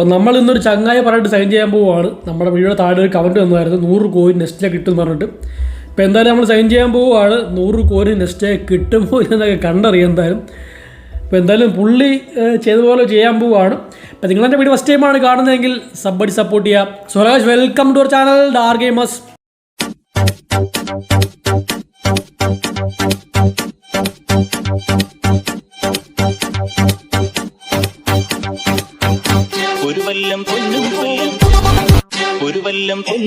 അപ്പം നമ്മൾ ഇന്നൊരു ചങ്ങായ പറഞ്ഞിട്ട് സൈൻ ചെയ്യാൻ പോവുകയാണ് നമ്മുടെ വീഡിയോ താഴെ ഒരു കമന്റ് വന്നായിരുന്നു നൂറ് കോയിൻ നെസ്റ്റിലെ കിട്ടും പറഞ്ഞിട്ട്. ഇപ്പോൾ എന്തായാലും നമ്മൾ സൈൻ ചെയ്യാൻ പോവുകയാണ് നൂറ് കോയിൻ നെസ്റ്റേ കിട്ടുമോ എന്നൊക്കെ കണ്ടറിയാം എന്തായാലും. അപ്പോൾ എന്തായാലും പുള്ളി ചെയ്ത ചെയ്തതുപോലെ ചെയ്യാൻ പോവുകയാണ് അപ്പോൾ നിങ്ങളെന്റെ വീഡിയോ ഫസ്റ്റ് ടൈമാണ് കാണുന്നതെങ്കിൽ സബ്ബടി സപ്പോർട്ട് ചെയ്യാം. Swaraj welcome to our channel dar gamers ഒരു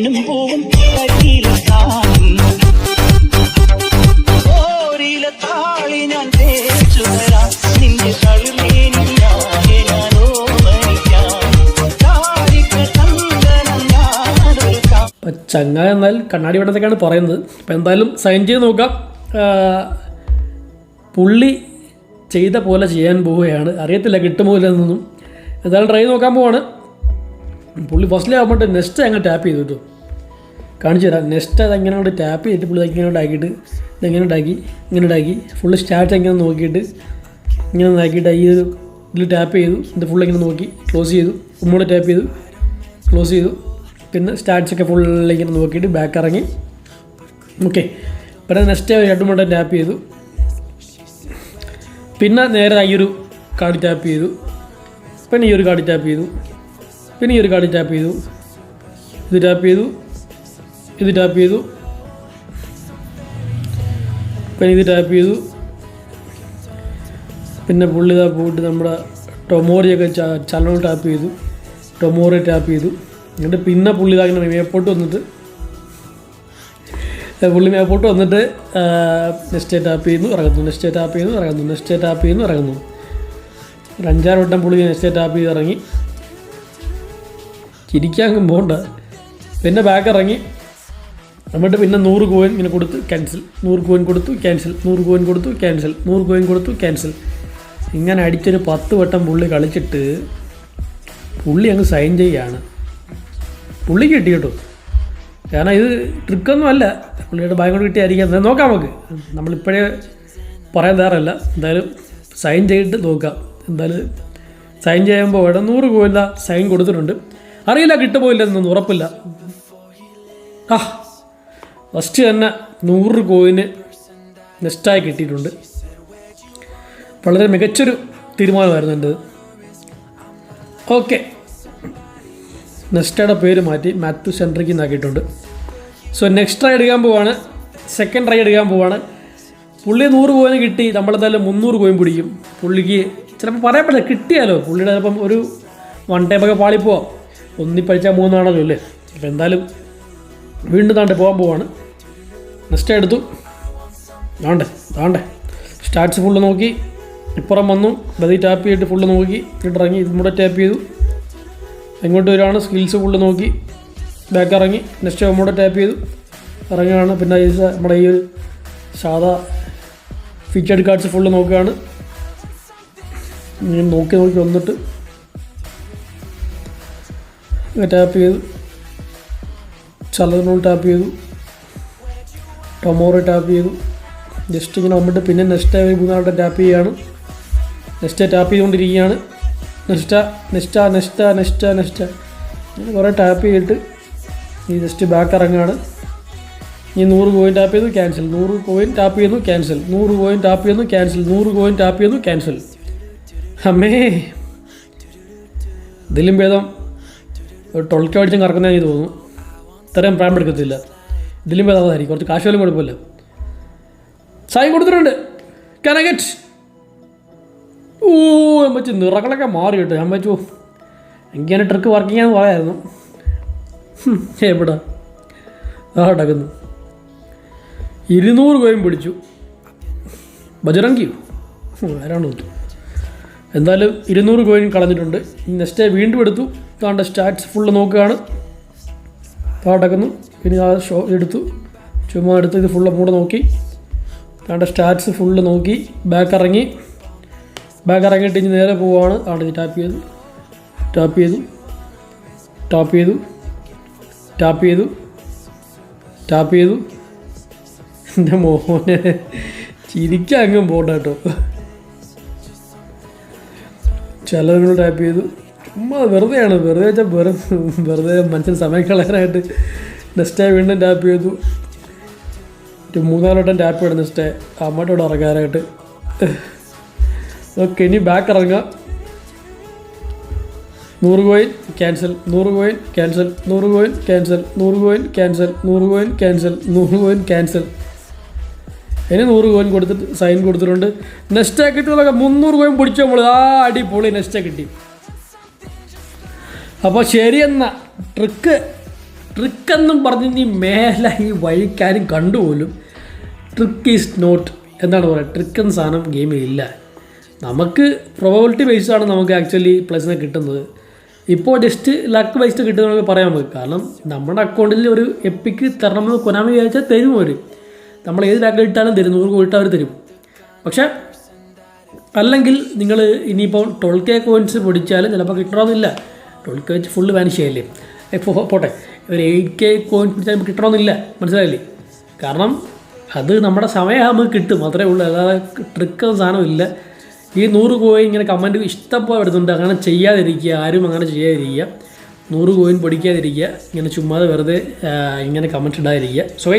വല്ലം പോവും അപ്പം ചങ്ങ എന്നാൽ കണ്ണാടി വെട്ടത്തേക്കാണ് പറയുന്നത്. അപ്പം എന്തായാലും സൈൻ ചെയ്ത് നോക്കാം. പുള്ളി ചെയ്ത പോലെ ചെയ്യാൻ പോവുകയാണ്. അറിയത്തില്ല കിട്ടുമോ ഇല്ലെന്നൊന്നും എന്തായാലും ട്രൈ നോക്കാൻ പോവാണ്. പുള്ളി ഫസ്റ്റിലാകുമ്പോൾ നെക്സ്റ്റ് അങ്ങ് ടാപ്പ് ചെയ്തു കേട്ടോ. കാണിച്ചു തരാം. നെക്സ്റ്റ് അത് എങ്ങനെ കൊണ്ട് ടാപ്പ് ചെയ്തിട്ട് പുള്ളി ഇങ്ങനെ ഉണ്ടാക്കിയിട്ട് ഇതെങ്ങനെ ഉണ്ടാക്കി ഇങ്ങനെ ഉണ്ടാക്കി. ഫുള്ള് സ്റ്റാർട്ട് എങ്ങനെ നോക്കിയിട്ട് ഇങ്ങനെ ഉണ്ടാക്കിയിട്ട് ഈ ഒരു ഇതിൽ ടാപ്പ് ചെയ്തു. ഇത് ഫുൾ ഇങ്ങനെ നോക്കി ക്ലോസ് ചെയ്തു. ഒന്നുകൂടെ ടാപ്പ് ചെയ്തു ക്ലോസ് ചെയ്തു. പിന്നെ സ്റ്റാർട്ട്സ് ഒക്കെ ഫുൾ ഇങ്ങനെ നോക്കിയിട്ട് ബാക്ക് ഇറങ്ങി. ഓക്കെ പിന്നെ നെക്സ്റ്റ് രണ്ടും വട്ടം ടാപ്പ് ചെയ്തു. പിന്നെ നേരെ ഈ ഒരു കാർഡ് ടാപ്പ് ചെയ്തു. പിന്നെ ഈ ഒരു കാർഡ് ടാപ്പ് ചെയ്തു. പിന്നെ ഈ ഒരു കാർഡ് ടാപ്പ് ചെയ്തു. ഇത് ടാപ്പ് ചെയ്തു. ഇത് ടാപ്പ് ചെയ്തു. പിന്നെ ഇത് ടാപ്പ് ചെയ്തു. പിന്നെ പുള്ളി ഇതാ പോയിട്ട് നമ്മുടെ ടൊമോറിയൊക്കെ ചലനം ടാപ്പ് ചെയ്തു. ടൊമോറി ടാപ്പ് ചെയ്തു. എന്നിട്ട് പിന്നെ പുള്ളി ഇതാ ഇങ്ങനെ മേപ്പോട്ട് വന്നിട്ട് പുള്ളി മേപ്പോട്ട് വന്നിട്ട് നെക്സ്റ്റ് ടാപ്പ് ചെയ്യുന്നു ഇറങ്ങുന്നു. നെക്സ്റ്റ് ടാപ്പ് ചെയ്യുന്നു ഇറങ്ങുന്നു. നെക്സ്റ്റ് ടാപ്പ് ചെയ്യുന്നു ഇറങ്ങുന്നു. ഒരു അഞ്ചാറ് വട്ടം പുള്ളി നെക്സ്റ്റ് ടാപ്പ് ചെയ്ത് ഇറങ്ങി. ചിരിക്കാൻ പോകണ്ട പിന്നെ ബാക്ക് ഇറങ്ങി. എന്നിട്ട് പിന്നെ നൂറ് കോയിൻ ഇങ്ങനെ കൊടുത്ത് ക്യാൻസൽ നൂറ് കോയിൻ കൊടുത്തു ക്യാൻസൽ നൂറ് കോയിൻ കൊടുത്തു ക്യാൻസൽ നൂറ് കോയിൻ കൊടുത്തു ക്യാൻസൽ ഇങ്ങനെ അടിച്ചൊരു പത്ത് വട്ടം പുള്ളി കളിച്ചിട്ട് പുള്ളി അങ്ങ് സൈൻ ചെയ്യാണ്. പുള്ളി കിട്ടി കേട്ടോ. കാരണം ഇത് ട്രിക്കൊന്നും അല്ല. പുള്ളിയുടെ ഭയം കൊണ്ട് കിട്ടിയായിരിക്കാം. നോക്കാം നമുക്ക്. നമ്മളിപ്പോഴേ പറയാൻ തയ്യാറല്ല. എന്തായാലും സൈൻ ചെയ്തിട്ട് നോക്കാം. എന്തായാലും സൈൻ ചെയ്യുമ്പോൾ ഇവിടെ നൂറ് കോയില്ല സൈൻ കൊടുത്തിട്ടുണ്ട്. അറിയില്ല കിട്ടുപോയില്ല എന്നൊന്നും ഉറപ്പില്ല. ആ. ഫസ്റ്റ് തന്നെ നൂറ് കോയിന് നെസ്റ്റായി കിട്ടിയിട്ടുണ്ട്. വളരെ മികച്ചൊരു തീരുമാനമായിരുന്നു എന്റെ ഓക്കെ നെസ്റ്റയുടെ പേര് മാറ്റി മാത്യു സെൻട്രിക്ക് നിന്നാക്കിയിട്ടുണ്ട് സോ നെക്സ്റ്റ് ട്രൈ എടുക്കാൻ പോവാണ്. സെക്കൻഡ് ട്രൈ എടുക്കാൻ പോവാണ്. പുള്ളി നൂറ് കോയിന് കിട്ടി നമ്മളെന്തായാലും മുന്നൂറ് കോയിൻ പിടിക്കും. പുള്ളിക്ക് ചിലപ്പോൾ പറയാൻ പറ്റില്ല കിട്ടിയാലോ? പുള്ളിയുടെ ചിലപ്പം ഒരു വൺ ടൈമൊക്കെ പാളിപ്പോവാം. ഒന്നിപ്പഴിച്ചാൽ മൂന്നാണല്ലോ അല്ലേ? അപ്പോൾ എന്തായാലും വീണ്ടും താണ്ട് പോകാൻ പോവാണ്. നെക്സ്റ്റ് എടുത്തു. താണ്ടെ താണ്ടെ സ്റ്റാറ്റ്സ് ഫുള്ള് നോക്കി. ഇപ്പുറം വന്നു. ബതി ടാപ്പ് ചെയ്തിട്ട് ഫുള്ള് നോക്കി. ഇറങ്ങി. ഇതും ടാപ്പ് ചെയ്തു. എങ്ങോട്ട് വരുവാണ് സ്കിൽസ് ഫുള്ള് നോക്കി. ബാക്ക് ഇറങ്ങി. നെക്സ്റ്റ് ഒന്നുകൂടെ ടാപ്പ് ചെയ്തു. ഇറങ്ങുകയാണ്. പിന്നെ ഈ നമ്മുടെ ഈ ഒരു സാധാ ഫീച്ചേർഡ് കാർഡ്സ് ഫുള്ള് നോക്കുകയാണ്. നോക്കി നോക്കി വന്നിട്ട് ടാപ്പ് ചെയ്തു. ചലനോൾ ടാപ്പ് ചെയ്തു. ടൊമോറോ ടാപ്പ് ചെയ്തു. ജസ്റ്റ് ഇങ്ങനെ വന്നിട്ട് പിന്നെ നെക്സ്റ്റ് മൂന്നാളുടെ ടാപ്പ് ചെയ്യുകയാണ് നെക്സ്റ്റ് ടാപ്പ് ചെയ്തുകൊണ്ടിരിക്കുകയാണ്. Next next next next next ഇങ്ങനെ കുറേ ടാപ്പ് ചെയ്തിട്ട് ഈ ജസ്റ്റ് ബാക്ക് ഇറങ്ങുകയാണ്. ഈ നൂറ് കോയിൻ ടാപ്പ് ചെയ്തു ക്യാൻസൽ നൂറ് കോയിൻ ടാപ്പ് ചെയ്യുന്നു ക്യാൻസൽ നൂറ് കോയിൻ ടാപ്പ് ചെയ്യുന്നു ക്യാൻസൽ നൂറ് കോയിൻ ടാപ്പ് ചെയ്യുന്നു ക്യാൻസൽ അമ്മേ. ഇതിലും ഭേദം. ഒരു ടൊൾക്ക അടിച്ചും കറക്കുന്ന എനിക്ക് തോന്നുന്നു. ഇത്രയും പ്രായം എടുക്കത്തില്ല. ഇതിലും വേദാവതായിരിക്കും കുറച്ച് കാശ് പോലും കുഴപ്പമില്ല സായി കൊടുത്തിട്ടുണ്ട്. കനകറ്റ് ഓ അമ്മച്ചി നിറകളൊക്കെ മാറി കേട്ടോ. ഞാൻ വെച്ചു എനിക്ക് ട്രിക്ക് വർക്കിംഗ് ആണെന്ന് പറയായിരുന്നു എവിടെ? ആ ഇരുന്നൂറ് കോയും പിടിച്ചു. ബജറങ്കിയോ ആരാണ് തോന്നുന്നു. എന്തായാലും ഇരുന്നൂറ് കോയിൻ കളഞ്ഞിട്ടുണ്ട്. നെക്സ്റ്റ് വീണ്ടും എടുത്തു. താണ്ട സ്റ്റാറ്റ്സ് ഫുള്ള് നോക്കുകയാണ്. താടക്കുന്നു പിന്നെ ആ ഷോ എടുത്തു. ചുമ്മാ എടുത്ത് ഇത് ഫുള്ള് കൂടെ നോക്കി. താണ്ട സ്റ്റാറ്റ്സ് ഫുള്ള് നോക്കി. ബാക്ക് ഇറങ്ങി. ബാക്ക് ഇറങ്ങിയിട്ട് ഇനി നേരെ പോവുകയാണ് അവിടെ ടാപ്പ് ചെയ്തു. ടാപ്പ് ചെയ്തു. ടാപ്പ് ചെയ്തു. ടാപ്പ് ചെയ്തു. ടാപ്പ് ചെയ്തു. എന്റെ മോനെ. ചിരിക്കാൻ അങ്ങും പോകണ്ട കേട്ടോ. ചിലതുങ്ങൾ ടാപ്പ് ചെയ്തു. ചുമ്മാ വെറുതെയാണ്. വെറുതെ വെച്ചാൽ വെറുതെ വെറുതെ മനുഷ്യൻ സമയം കളയാനായിട്ട് നെക്സ്റ്റ് വീണ്ടും ടാപ്പ് ചെയ്തു. ഒരു മൂന്നാലോട്ടം ടാപ്പ് ചെയ്യണം നെക്സ്റ്റ് അമ്മയോട് ഇറങ്ങാനായിട്ട് ഓക്കെ ഇനി ബാക്ക് ഇറങ്ങാം. നൂറ് കോയിൻ ക്യാൻസൽ നൂറ് കോയിൻ ക്യാൻസൽ നൂറ് കോയിൻ ക്യാൻസൽ നൂറ് കോയിൻ ക്യാൻസൽ നൂറ് കോയിൻ ക്യാൻസൽ നൂറ് കോയിൻ ക്യാൻസൽ ഇനി നൂറ് കോയിൻ കൊടുത്തിട്ട് സൈൻ കൊടുത്തിട്ടുണ്ട്. നെക്സ്റ്റ് കിട്ടിയതൊക്കെ മുന്നൂറ് കോയിൻ പിടിച്ച നമ്മൾ ആ അടിപൊളി നെക്സ്റ്റ് കിട്ടി. അപ്പോൾ ശരിയെന്ന ട്രിക്ക് ട്രിക്കെന്നും പറഞ്ഞ് നീ മേലെ ഈ വഴിക്കാരും കണ്ടുപോലും ട്രിക്ക് ഈസ് നോട്ട് എന്താണ് പറയുക ട്രിക്ക് എന്ന സാധനം ഗെയിമിൽ ഇല്ല. നമുക്ക് പ്രോബബിലിറ്റി ബേസ്ഡാണ് നമുക്ക് ആക്ച്വലി പ്ലസിനെ കിട്ടുന്നത്. ഇപ്പോൾ ജസ്റ്റ് ലക്ക് ബേസ്ഡ് കിട്ടുന്ന പറയാൻ നമുക്ക് കാരണം നമ്മുടെ അക്കൗണ്ടിൽ ഒരു എപ്പിക്ക് തരണമെന്ന് കൊനാമി വിചാരിച്ചാൽ തരും അവർ നമ്മൾ ഏത് ബാക്ക് ഇട്ടാലും തരും. നൂറ് കോടി അവർ തരും. പക്ഷേ അല്ലെങ്കിൽ നിങ്ങൾ ഇനിയിപ്പോൾ ട്വൽ കെ കോയിൻസ് പൊടിച്ചാലും ചിലപ്പോൾ കിട്ടണമെന്നില്ല. ട്വൽ കെ വെച്ച് ഫുള്ള് വാനിഷ് ചെയ്യല്ലേ? പോട്ടെ. ഒരു എയ്റ്റ് കെ കോയിൻസ് പിടിച്ചാൽ നമുക്ക് കിട്ടണമെന്നില്ല. മനസ്സിലായില്ലേ? കാരണം അത് നമ്മുടെ സമയം നമുക്ക് കിട്ടും. അത്രേ ഉള്ളൂ. അല്ലാതെ ട്രിക്ക് സാധനമില്ല ഈ നൂറ് കോയിൻ ഇങ്ങനെ കമന്റ് ഇഷ്ടപ്പോൾ വരുന്നുണ്ട്. അങ്ങനെ ചെയ്യാതിരിക്കുക. ആരും അങ്ങനെ ചെയ്യാതിരിക്കുക. നൂറ് കോയിൻ പൊടിക്കാതിരിക്കുക. ഇങ്ങനെ ചുമ്മാതെ വെറുതെ ഇങ്ങനെ കമന്റ് ഇടാതിരിക്കുക. സോ